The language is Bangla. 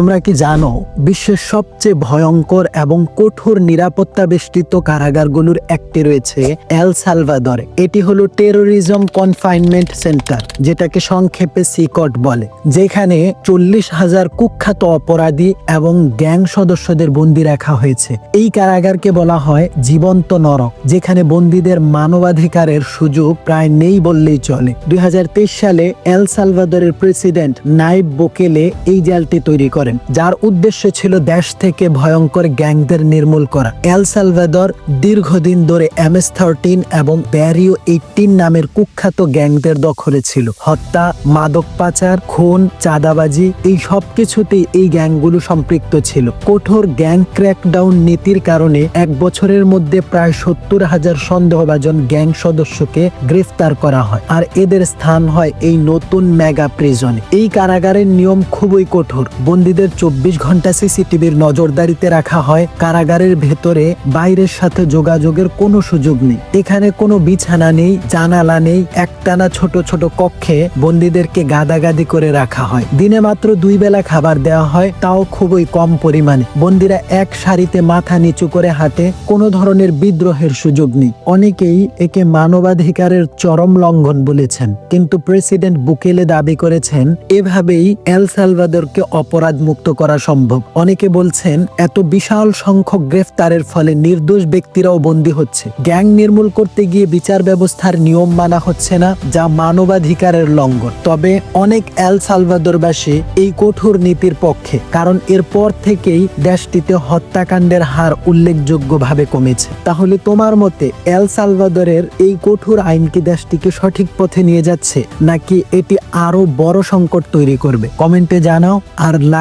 তোমরা কি জানো, বিশ্বের সবচেয়ে ভয়ঙ্কর এবং কঠোর নিরাপত্তা বেষ্টিত কারাগারগুলোর একটি রয়েছে এল সালভাদরে। এটি হলো টেরোরিজম কনফাইনমেন্ট সেন্টার যেটাকে সংক্ষেপে সিকট বলে, যেখানে চল্লিশ হাজার কুখ্যাত অপরাধী এবং গ্যাং সদস্যদের বন্দি রাখা হয়েছে। এই কারাগারকে বলা হয় জীবন্ত নরক, যেখানে বন্দীদের মানবাধিকারের সুযোগ প্রায় নেই বললেই চলে। দুই হাজার তেইশ সালে এল সালভাদরের প্রেসিডেন্ট নাইব বোকেলে এই জেলটি তৈরি করেন, যার উদ্দেশ্য ছিল দেশ থেকে ভয়ঙ্কর গ্যাংদের নির্মূল করা। এল সালভাদর দীর্ঘদিন ধরে এমএস থার্টিন এবং ব্যারিও এইটিন নামের কুখ্যাত গ্যাংদের দখলে ছিল। হত্যা, মাদক পাচার, খুন, চাঁদাবাজি, এই সব কিছুতেই এই গ্যাংগুলো সম্পৃক্ত ছিল। কঠোর গ্যাং ক্র্যাকডাউন নীতির কারণে এক বছরের মধ্যে প্রায় সত্তর হাজার সন্দেহভাজন গ্যাং সদস্যকে গ্রেফতার করা হয়। আর এদের স্থান হয় এই নতুন মেগা প্রিজনে। এই কারাগারের নিয়ম খুবই কঠোর। বন্দীদের চব্বিশ ঘণ্টা সিসিটিভির নজরদারিতে রাখা হয়। কারাগারের ভেতরে বাইরের সাথে যোগাযোগের কোনো সুযোগ নেই। এখানে কোনো বিছানা নেই, জানালা নেই, একটানা ছোট ছোট কক্ষে বন্দীদেরকে গাদাগাদি করে রাখা হয়। দিনে মাত্র দুই বেলা খাবার দেওয়া হয়, তাও খুবই কম পরিমাণে। বন্দীরা এক সারিতে মাথা নিচু করে হাঁটে, কোনো ধরনের বিদ্রোহের সুযোগ নেই। অনেকেই একে মানবাধিকারের চরম লঙ্ঘন বলেছেন। কিন্তু প্রেসিডেন্ট বুকেলে দাবি করেছেন, এভাবেই এল সালভাদরকে অপরাধ মুক্ত করা সম্ভব। অনেকে বলছেন, এত বিশাল সংখ্যক গ্রেফতারের ফলে নির্দোষ ব্যক্তিরাও বন্দী হচ্ছে। গ্যাং নির্মূল করতে গিয়ে বিচার ব্যবস্থার নিয়ম মানা হচ্ছে না, যা মানবাধিকারের লঙ্ঘন। তবে অনেক এল সালভাদরবাসী এই কঠোর নীতির পক্ষে, কারণ এরপর থেকেই দেশটিতে হত্যাকাণ্ডের হার উল্লেখযোগ্যভাবে কমেছে। তাহলে তোমার মতে এল সালভাদরের এই কঠোর আইন কি দেশটিকে সঠিক পথে নিয়ে যাচ্ছে, নাকি এটি আরও বড় সংকট তৈরি করবে? কমেন্টে জানাও, আর